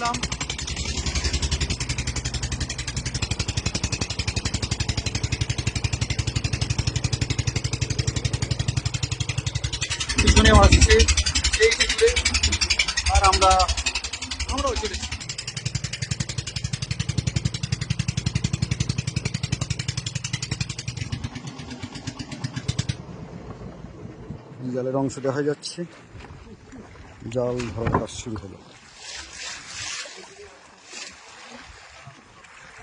আসলাম পিছনেও আসছে সেই দিকে আর আমরা আমরাও চলেছি জালের অংশ দেখা যাচ্ছে। জাল কাজ শুরু হলো।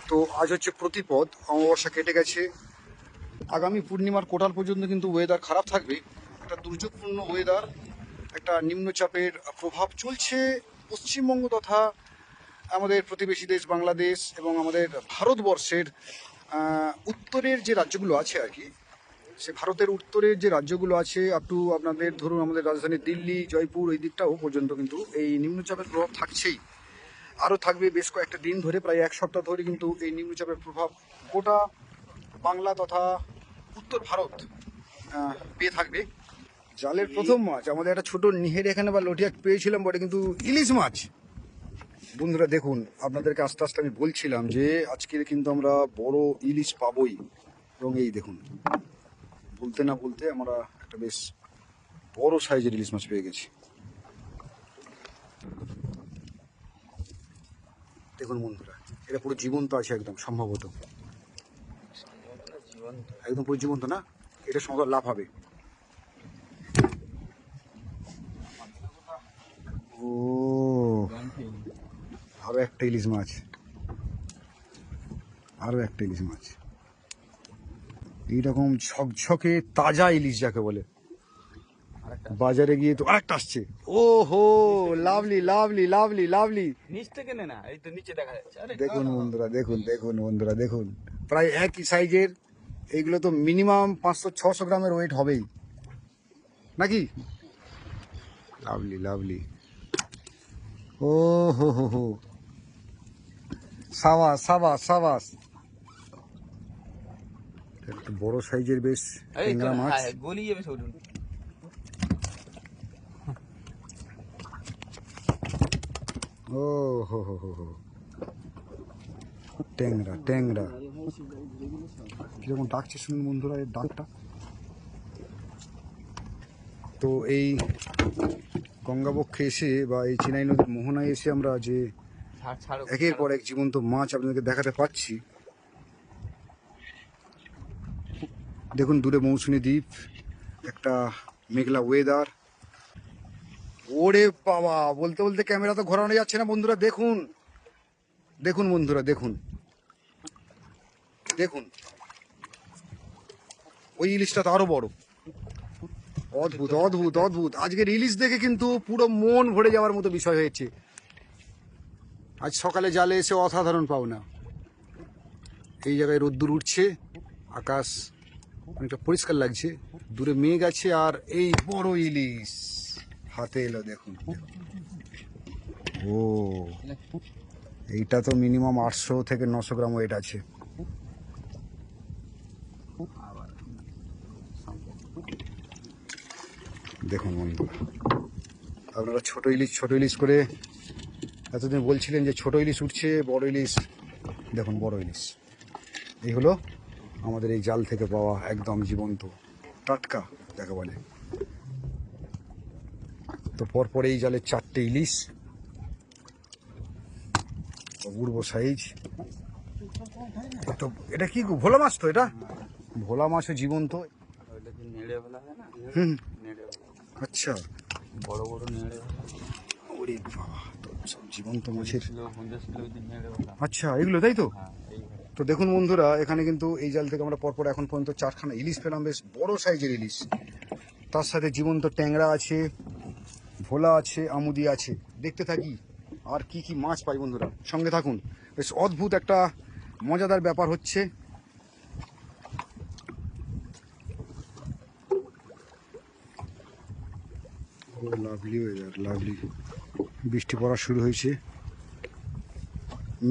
তো আজ হচ্ছে প্রতিপদ, অমাবস্যা কেটে গেছে। আগামী পূর্ণিমার কোটাল পর্যন্ত কিন্তু ওয়েদার খারাপ থাকবে। একটা দুর্যোগপূর্ণ ওয়েদার একটা নিম্নচাপের প্রভাব চলছে পশ্চিমবঙ্গ তথা আমাদের প্রতিবেশী দেশ বাংলাদেশ এবং আমাদের ভারতবর্ষের উত্তরের যে রাজ্যগুলো আছে আর কি, সে ভারতের উত্তরের যে রাজ্যগুলো আছে আপ টু আপনাদের ধরুন আমাদের রাজধানী দিল্লি, জয়পুর ওই দিকটাও পর্যন্ত কিন্তু এই নিম্নচাপের প্রভাব থাকছেই। আরও থাকবে বেশ কয়েকটা দিন ধরে, প্রায় এক সপ্তাহ ধরে কিন্তু এই নিম্নচাপের প্রভাব গোটা বাংলা তথা উত্তর ভারত পেয়ে থাকবে। জালের প্রথম মাছ, আমাদের একটা ছোট নিহের এখানে বা লটিয়া পেয়েছিলাম, বটে কিন্তু ইলিশ মাছ। বন্ধুরা দেখুন, আপনাদেরকে আস্তে আস্তে আমি বলছিলাম যে আজকে কিন্তু আমরা বড় ইলিশ পাবই। এবং এই দেখুন, বলতে না বলতে আমরা একটা বেশ বড় সাইজের ইলিশ মাছ পেয়ে গেছি। দেখুন বন্ধুরা, এটা পুরো জীবন্ত আছে একদম, সম্ভবত। একদম পুরো জীবন্ত না? এটা সম্ভবত লাভ হবে। ও, আরও একটা ইলিশ মাছ। আরও একটা ইলিশ মাছ। এইরকম ঝকঝকে তাজা ইলিশ যাকে বলে। বাজারে গিয়ে তো আরেকটা আসছে। ও হো লাভলি লাভলি লাভলি লাভলি। নিচ থেকে নে না এই তো নিচে দেখা যাচ্ছে। আরে দেখুন বন্ধুরা দেখুন দেখুন বন্ধুরা দেখুন। প্রায় একই সাইজের এইগুলো তো মিনিমাম পাঁচশো ছশো গ্রামের ওয়েট হবেই। নাকি? Lovely lovely. ও হো হো হো সাবাস সাবাস সাবাস। একটা বড় সাইজের বেশ মাছ। হ্যাঁ, গলিয়ে যাবে সব ও হো হো হো হো। ট্যাংরা ট্যাংরা। কীরকম ডাকছে শুনুন বন্ধুরা এর ডাকটা। তো এই গঙ্গাবক্ষে এসে বা এই চিনাই নদীর মোহনায় এসে আমরা যে একের পর এক জীবন্ত মাছ আপনাদেরকে দেখাতে পাচ্ছি। দেখুন দূরে মৌসুমী দ্বীপ একটা মেঘলা ওয়েদার ওরে বাবা, বলতে বলতে ক্যামেরা তো ঘোরানো যাচ্ছে না বন্ধুরা, দেখুন। দেখুন বন্ধুরা, দেখুন। দেখুন। ওই ইলিশটা তো আরও বড়। অদ্ভুত অদ্ভুত অদ্ভুত। আজকের ইলিশ দেখে কিন্তু পুরো মন ভরে যাওয়ার মতো বিষয় হয়েছে। আজ সকালে জালে এসে অসাধারণ পাওনা। এই জায়গায় রোদ্দুর উঠছে, আকাশ অনেকটা পরিষ্কার লাগছে, দূরে মেঘ আছে আর এই বড় ইলিশ। হাতে এলো দেখুন। ও এইটা তো মিনিমাম আটশো থেকে নশো গ্রাম ওয়েট আছে। দেখুন বন্ধুরা আপনারা ছোটো ইলিশ ছোটো ইলিশ করে এতদিন বলছিলেন যে ছোটো ইলিশ উঠছে বড় ইলিশ। দেখুন বড় ইলিশ। এই হলো আমাদের এই জাল থেকে পাওয়া একদম জীবন্ত টাটকা যাকে বলে। তো পরপর এই জালের চারটে ইলিশ অপূর্ব সাইজ তো এটা কি ভোলা মাছ তো এটা? ভোলা মাছও জীবন্ত। হুম। আচ্ছা। বড় বড় নেড়ে ওরে বাবা তো সব জীবন্ত মাছের। আচ্ছা এগুলো তাই তো? হ্যাঁ। তো দেখুন বন্ধুরা এখানে কিন্তু এই জাল থেকে আমরা পরপর এখন পর্যন্ত চারখানা ইলিশ পেলাম বেশ বড় সাইজের ইলিশ। তার সাথে জীবন্ত ট্যাংরা আছে ভোলা আছে, আমুদি আছে। দেখতে থাকি আর কি কি মাছ পাই বন্ধুরা। সঙ্গে থাকুন। বেশ অদ্ভুত একটা মজাদার ব্যাপার হচ্ছে। লাভলি ওয়েদার লাভলি বৃষ্টি পড়া শুরু হয়েছে।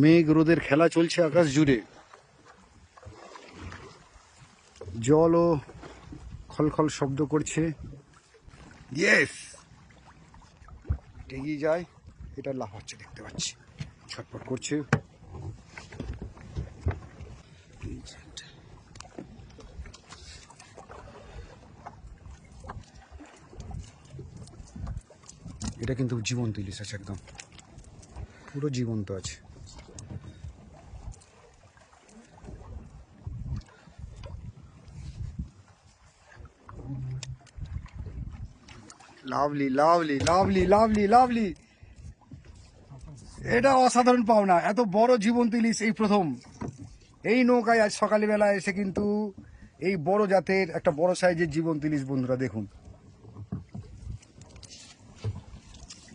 মেঘ রোদের খেলা চলছে আকাশ জুড়ে। জলও খলখল শব্দ করছে। ইয়েস এগিয়ে যায়, এটা লাভ হচ্ছে, দেখতে পাচ্ছি। ছটপট করছে। এটা কিন্তু জীবন্ত ইলিশ আছে একদম। পুরো জীবন্ত আছে। Lovely lovely lovely lovely lovely. এটা অসাধারণ পাওনা, এত বড় জীবন্ত ইলিশ এই প্রথম। এই নৌকায় আজ সকালবেলা এসে কিন্তু এই বড় জাতের একটা বড় সাইজের জীবন্ত ইলিশ বন্ধুরা, দেখুন।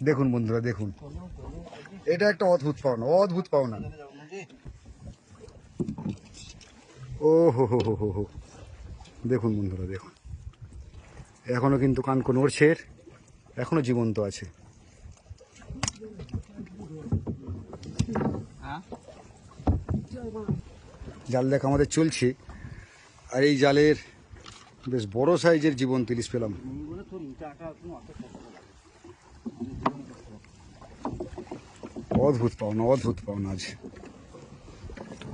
দেখুন বন্ধুরা, দেখুন। এটা একটা অদ্ভুত পাওনা অদ্ভুত পাওনা। ও হো হো হো হো দেখুন বন্ধুরা, দেখুন। এখনও কিন্তু কানকো নড়ছে। এর। এখনও জীবন্ত আছে। জাল দেখ, আমাদের চলছে। আর এই জালের বেশ বড় সাইজের জীবন্ত ইলিশ পেলাম। অদ্ভুত পাওনা অদ্ভুত পাওনা আজ।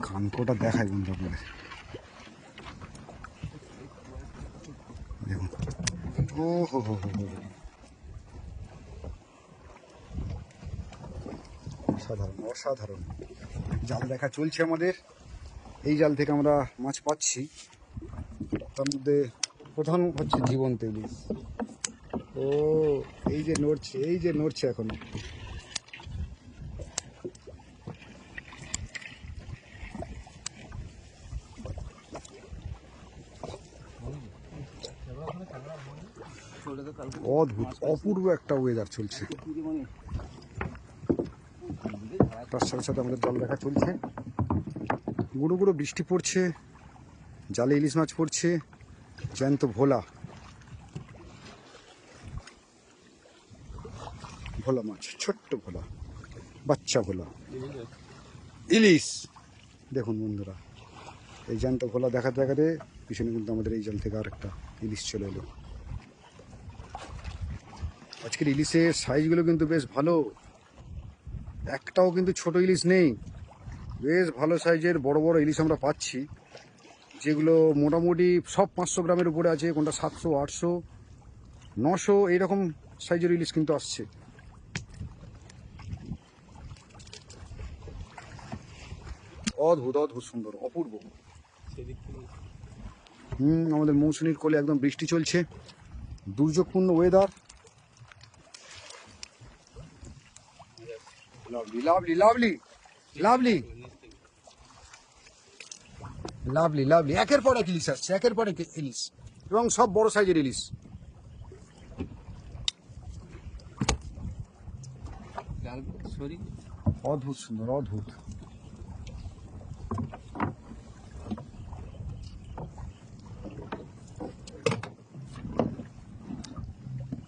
কানকোটা দেখাই বন্ধু আপনাদের। দেখুন। ও হো হো হো হো অসাধারণ অসাধারণ। জাল দেখা চলছে আমাদের। এই জাল থেকে আমরা মাছ পাচ্ছি। তার মধ্যে প্রধান হচ্ছে জীবন্ত ইলিশ ও, এই যে নড়ছে, এই যে নড়ছে এখনও। অদ্ভুত, অপূর্ব একটা ওয়েদার চলছে। তার সাথে সাথে আমাদের জল দেখা চলছে। গুঁড়ো গুঁড়ো বৃষ্টি পড়ছে, জালে ইলিশ মাছ পড়ছে, জ্যান্ত ভোলা। ভোলা মাছ, ছোট্ট ভোলা, বাচ্চা ভোলা। ইলিশ! দেখুন বন্ধুরা, এই জ্যান্ত ভোলা দেখাতে দেখাতে পিছনে কিন্তু আমাদের এই জাল থেকে আরেকটা ইলিশ চলে এলো। আজকের ইলিশের সাইজগুলো কিন্তু বেশ ভালো। একটাও কিন্তু ছোট ইলিশ নেই। বেশ ভালো সাইজের বড় বড় ইলিশ আমরা পাচ্ছি। যেগুলো মোটামুটি সব পাঁচশো গ্রামের উপরে আছে, কোনটা সাতশো, আটশো, নশো, এইরকম সাইজের ইলিশ কিন্তু আসছে। অদ্ভুত অদ্ভুত সুন্দর, অপূর্ব। হুম, আমাদের মৌসুমীর কোলে একদম বৃষ্টি চলছে। দুর্যোগপূর্ণ weather lovely lovely lovely lovely lovely lovely একের পর এক ইলিশ আসছে একের পর এক ইলিশ এবং সব বড় সাইজের ইলিশ অদ্ভুত সুন্দর অদ্ভুত।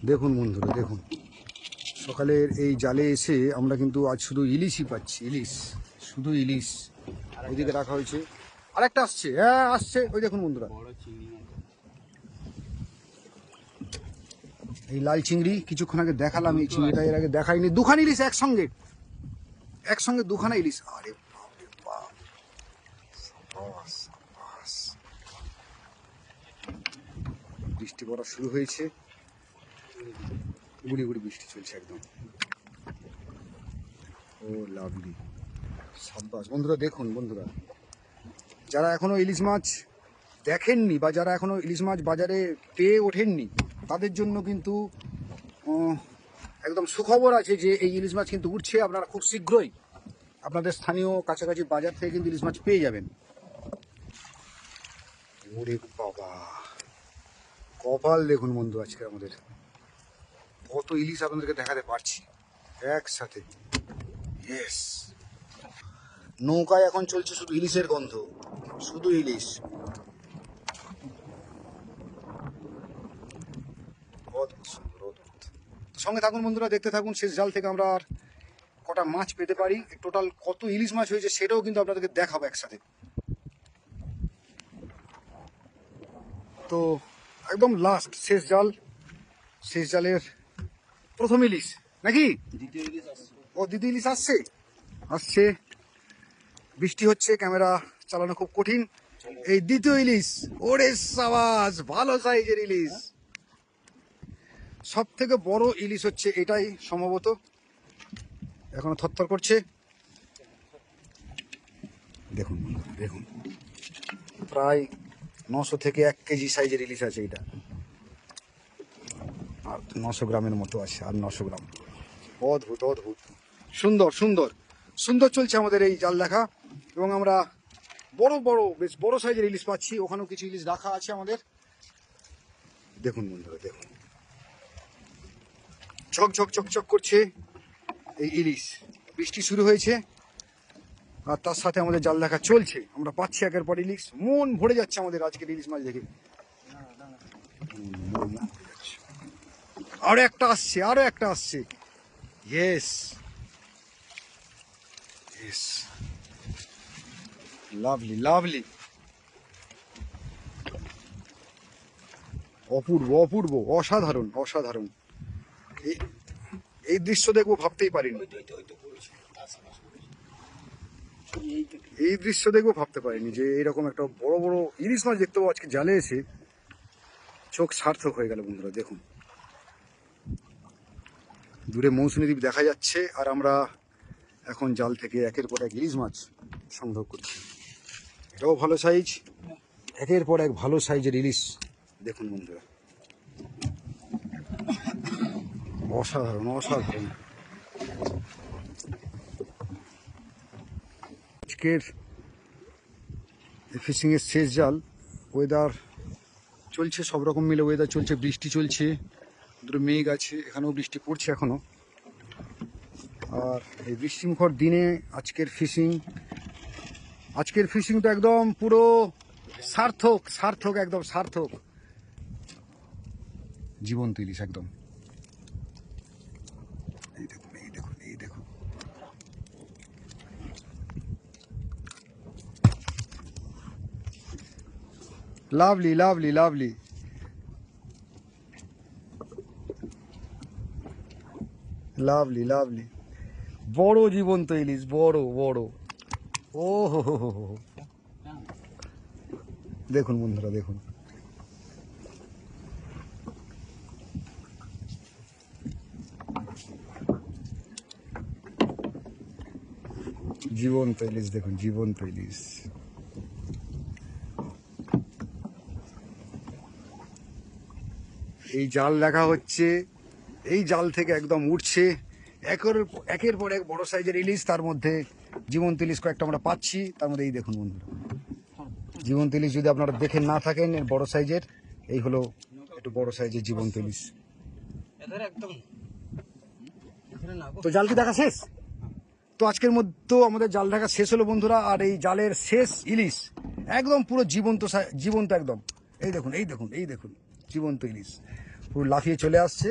দেখুন বন্ধুরা দেখুন। সকালের এই জালে এসে আমরা কিন্তু আজ শুধু ইলিশই পাচ্ছি, ইলিশ, শুধু ইলিশ। ওইদিকে রাখা হয়েছে। আরেকটা আসছে হ্যাঁ আসছে। ওই দেখুন বন্ধুরা। এই লাল চিংড়ি, কিছুক্ষণ আগে দেখালাম, এই চিংড়িটা এর আগে দেখাইনি। দুখানা ইলিশ একসঙ্গে। একসঙ্গে দুখানা ইলিশ। আরে। বৃষ্টি পড়া শুরু হয়েছে। গুড়ি গুড়ি বৃষ্টি চলছে একদম। ও লাভলি। সাব্বাস। বন্ধুরা, দেখুন, বন্ধুরা, যারা এখনও ইলিশ মাছ দেখেননি বা যারা এখনও ইলিশ মাছ বাজারে পেয়ে ওঠেননি, তাদের জন্য কিন্তু একদম সুখবর আছে যে এই ইলিশ মাছ কিন্তু উঠছে। আপনারা খুব শীঘ্রই আপনাদের স্থানীয় কাছাকাছি বাজার থেকে কিন্তু ইলিশ মাছ পেয়ে যাবেন। বাবা, কপাল দেখুন বন্ধু আজকে আমাদের। কত ইলিশ আপনাদেরকে দেখাতে পারছি একসাথে। ইয়েস নৌকায় এখন চলছে শুধু ইলিশের গন্ধ, শুধু ইলিশ। সঙ্গে থাকুন বন্ধুরা, দেখতে থাকুন, শেষ জাল থেকে আমরা আর কটা মাছ পেতে পারি। টোটাল কত ইলিশ মাছ হয়েছে সেটাও কিন্তু আপনাদেরকে দেখাবো একসাথে। তো একদম লাস্ট শেষ জাল। শেষ জালের প্রথম ইলিশ নাকি? দ্বিতীয় ইলিশ আসছে। ও দিদি ইলিশ আসছে? আসছে। বৃষ্টি হচ্ছে ক্যামেরা চালানো খুব কঠিন। এই দ্বিতীয় ইলিশ ওরে সাবাস ভালো সাইজের ইলিশ। সব থেকে বড় ইলিশ হচ্ছে এটাই সম্ভবত। এখনও থরথর করছে। দেখুন দেখুন। প্রায় নশো থেকে এক কেজি সাইজের ইলিশ আছে এটা। আর নশো গ্রামের মতো আছে, আর নশো গ্রাম। অদ্ভুত অদ্ভুত। সুন্দর সুন্দর। সুন্দর চলছে আমাদের এই জাল দেখা, এবং আমরা বড় বড়, বেশ বড় সাইজের ইলিশ পাচ্ছি। ওখানেও কিছু ইলিশ রাখা আছে আমাদের। দেখুন বন্ধুরা, দেখুন। ঝক ঝক চক চক করছে এই ইলিশ। বৃষ্টি শুরু হয়েছে, আর তার সাথে আমাদের জাল দেখা চলছে। আমরা পাচ্ছি একের পর ইলিশ। মন ভরে যাচ্ছে আমাদের আজকের ইলিশ মাছ দেখে হুম, মন ভরে যাচ্ছে। আরও একটা আসছে, আরও একটা আসছে। ইয়েস ইয়েস লাভলি লাভলি অপূর্ব অপূর্ব, অসাধারণ অসাধারণ। এই- দৃশ্য দেখব ভাবতেই পারিনি। এই দৃশ্য দেখব ভাবতে পারিনি যে এরকম একটা বড় বড় ইলিশ মাছ দেখতে পাবো আজকে জালে এসে। চোখ সার্থক হয়ে গেল বন্ধুরা, দেখুন। দূরে মৌসুমী দ্বীপ দেখা যাচ্ছে, আর আমরা এখন জাল থেকে একের পর এক ইলিশ মাছ সংগ্রহ করছি। এটাও ভালো সাইজ একের পর এক ভালো সাইজের ইলিশ। দেখুন বন্ধুরা। অসাধারণ অসাধারণ। আজকের ফিশিং এর শেষ জাল ওয়েদার চলছে, সব রকম মিলে ওয়েদার চলছে, বৃষ্টি চলছে। দুটো মেঘ আছে, এখানেও বৃষ্টি পড়ছে এখনও আর এই বৃষ্টিমুখর দিনে আজকের ফিশিং আজকের ফিশিং তো একদম পুরো সার্থক সার্থক, একদম সার্থক। জীবন্ত ইলিশ, একদম। এই দেখুন এই দেখুন এই দেখুন। Lovely lovely lovely lovely lovely বড় জীবন্ত ইলিশ, বড় বড়। ও হো। দেখুন বন্ধুরা, দেখুন। জীবন্ত ইলিশ, দেখুন, জীবন্ত ইলিশ। এই জাল দেখা হচ্ছে এই জাল থেকে একদম উঠছে। একের একের পর এক বড় সাইজের ইলিশ তার মধ্যে জীবন্ত ইলিশ কয়েকটা আমরা পাচ্ছি। তার মধ্যে এই দেখুন বন্ধুরা। জীবন্ত ইলিশ যদি আপনারা দেখে না থাকেন এর বড় সাইজের এই হলো একটু বড় সাইজের জীবন্ত ইলিশ। তো জাল কি দেখা শেষ? তো আজকের মধ্যে আমাদের জাল দেখা শেষ হলো বন্ধুরা আর এই জালের শেষ ইলিশ একদম পুরো জীবন্ত জীবন্ত একদম। এই দেখুন এই দেখুন এই দেখুন জীবন্ত ইলিশ। পুরো লাফিয়ে চলে আসছে।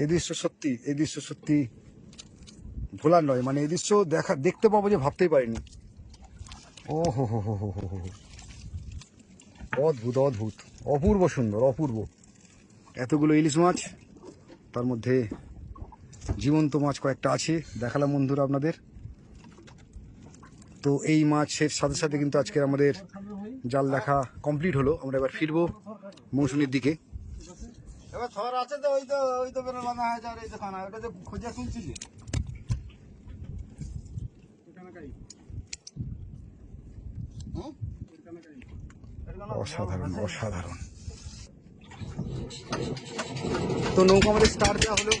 এই দৃশ্য সত্যি, এই দৃশ্য সত্যি ভোলার নয়। মানে এই দৃশ্য দেখা, দেখতে পাবো যে ভাবতেই পারিনি। ও হো হো হো হো হো। অদ্ভুত অদ্ভুত, অপূর্ব সুন্দর, অপূর্ব। এতগুলো ইলিশ মাছ, তার মধ্যে জীবন্ত মাছ কয়েকটা আছে, দেখালাম বন্ধুরা আপনাদের। তো এই মাছের সাথে সাথে কিন্তু আজকের আমাদের জাল দেখা কমপ্লিট হলো। আমরা এবার ফিরবো মৌসুমীর দিকে। এবার আছে তো ওই তো ওই তো বেরো বাঁধা হয়েছে আর এই তো খানা ওটা যে খুঁজে শুনছি যে। অসাধারণ অসাধারণ। তো নৌকা আমাদের স্টার দেওয়া হলো।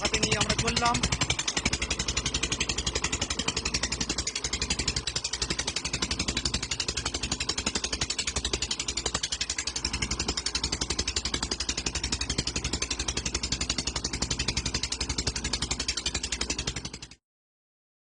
হাতে নিয়ে আমরা চললাম।